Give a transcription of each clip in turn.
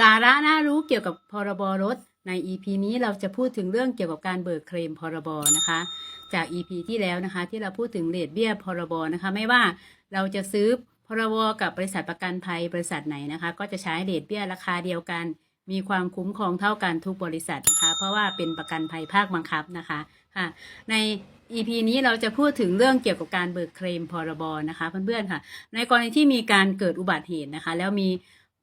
สาระน่ารู้เกี่ยวกับพรบรถ ใน EP นี้เราจะพูดถึงเรื่องเกี่ยวกับการเบิกเคลมพรบนะคะ จาก EP ที่แล้วนะคะ ที่เราพูดถึงเลทเบี้ยพรบนะคะ ไม่ว่าเราจะซื้อพรบกับบริษัทประกันภัยบริษัทไหนนะคะ ก็จะใช้เลทเบี้ยราคาเดียวกัน มีความคุ้มครองเท่ากันทุกบริษัทนะคะ เพราะว่าเป็นประกันภัยภาคบังคับนะคะค่ะใน EP นี้เราจะพูดถึงเรื่องเกี่ยวกับการเบิกเคลมพรบนะคะเพื่อนๆค่ะ ในกรณีที่มีการเกิดอุบัติเหตุนะคะ แล้วมี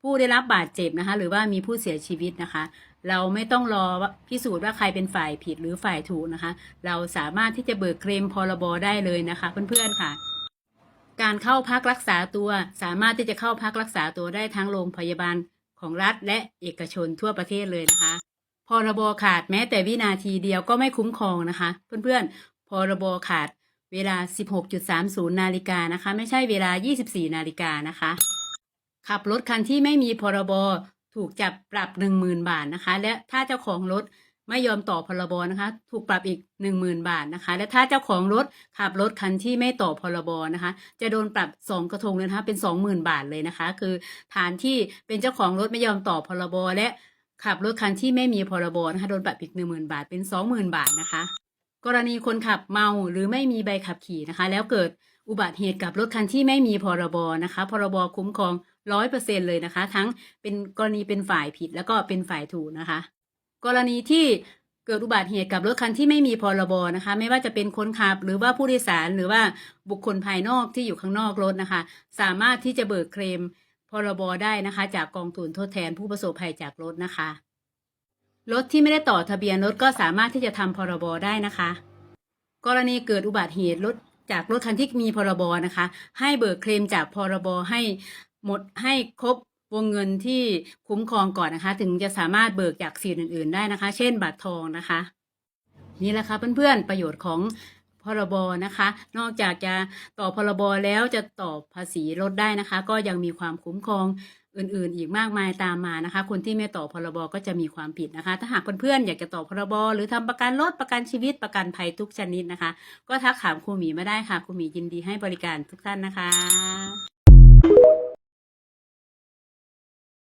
ผู้ได้รับบาดเจ็บนะคะ หรือว่ามีผู้เสียชีวิตนะคะ เราไม่ต้องรอพิสูจน์ว่าใครเป็นฝ่ายผิดหรือฝ่ายถูกนะคะ เราสามารถที่จะเบิกเคลมพรบได้เลยนะคะเพื่อนๆค่ะการเข้าพักรักษาตัวสามารถที่จะเข้าพักรักษาตัวได้ทั้งโรงพยาบาลของรัฐและเอกชนทั่วประเทศเลยนะคะพรบขาดแม้แต่วินาทีเดียวก็ไม่คุ้มครองนะคะ เพื่อนๆพรบขาดเวลา 16.30 นาฬิกานะคะ ไม่ใช่เวลา 24 นาฬิกานะคะ ขับรถคันที่ไม่มีพรบถูกจับปรับ10,000บาทนะคะ และถ้าเจ้าของรถไม่ยอมต่อพรบนะคะ ถูกปรับอีก10,000บาทนะคะ และถ้าเจ้าของรถขับรถคันที่ไม่ต่อพรบนะคะ จะโดนปรับ2กระทงเลยนะคะเป็น20,000บาทเลยนะคะ คือฐานที่เป็นเจ้าของรถไม่ยอมต่อพรบและขับรถคันที่ไม่มีพรบนะคะโดนปรับอีก10,000บาทเป็น20,000บาทนะคะ กรณีคนขับเมาหรือไม่มีใบขับขี่นะคะ แล้วเกิดอุบัติเหตุกับรถคันที่ไม่มีพรบนะคะ พรบคุ้มครอง ร้อยเปอร์เซ็นเลยนะคะ ทั้งเป็นกรณีเป็นฝ่ายผิดแล้วก็เป็นฝ่ายถูกนะคะ กรณีที่เกิดอุบัติเหตุกับรถคันที่ไม่มีพรบนะคะ ไม่ว่าจะเป็นคนขับหรือว่าผู้โดยสารหรือว่าบุคคลภายนอกที่อยู่ข้างนอกรถนะคะ สามารถที่จะเบิกเคลมพรบได้นะคะ จากกองทุนทดแทนผู้ประสบภัยจากรถนะคะรถที่ไม่ได้ต่อทะเบียนรถก็สามารถที่จะทำพรบได้นะคะ กรณีเกิดอุบัติเหตุรถจากรถคันที่มีพรบนะคะ ให้เบิกเคลมจากพรบให้ หมดให้ครบวงเงินที่คุ้มครองก่อนนะคะ ถึงจะสามารถเบิกจากสิทธิ์อื่น ๆ ได้นะคะ เช่นบัตรทองนะคะ นี่แหละค่ะเพื่อนๆประโยชน์ของพรบนะคะ นอกจากจะต่อพรบแล้วจะต่อภาษีลดได้นะคะ ก็ยังมีความคุ้มครองอื่นๆ อีกมากมายตามมานะคะ คนที่ไม่ต่อพรบก็จะมีความผิดนะคะ ถ้าหากเพื่อนๆอยากจะต่อพรบหรือทำประกันรถประกันชีวิตประกันภัยทุกชนิดนะคะ ก็ทักถามครูหมีมาได้ค่ะครูหมียินดีให้บริการทุกท่านนะคะ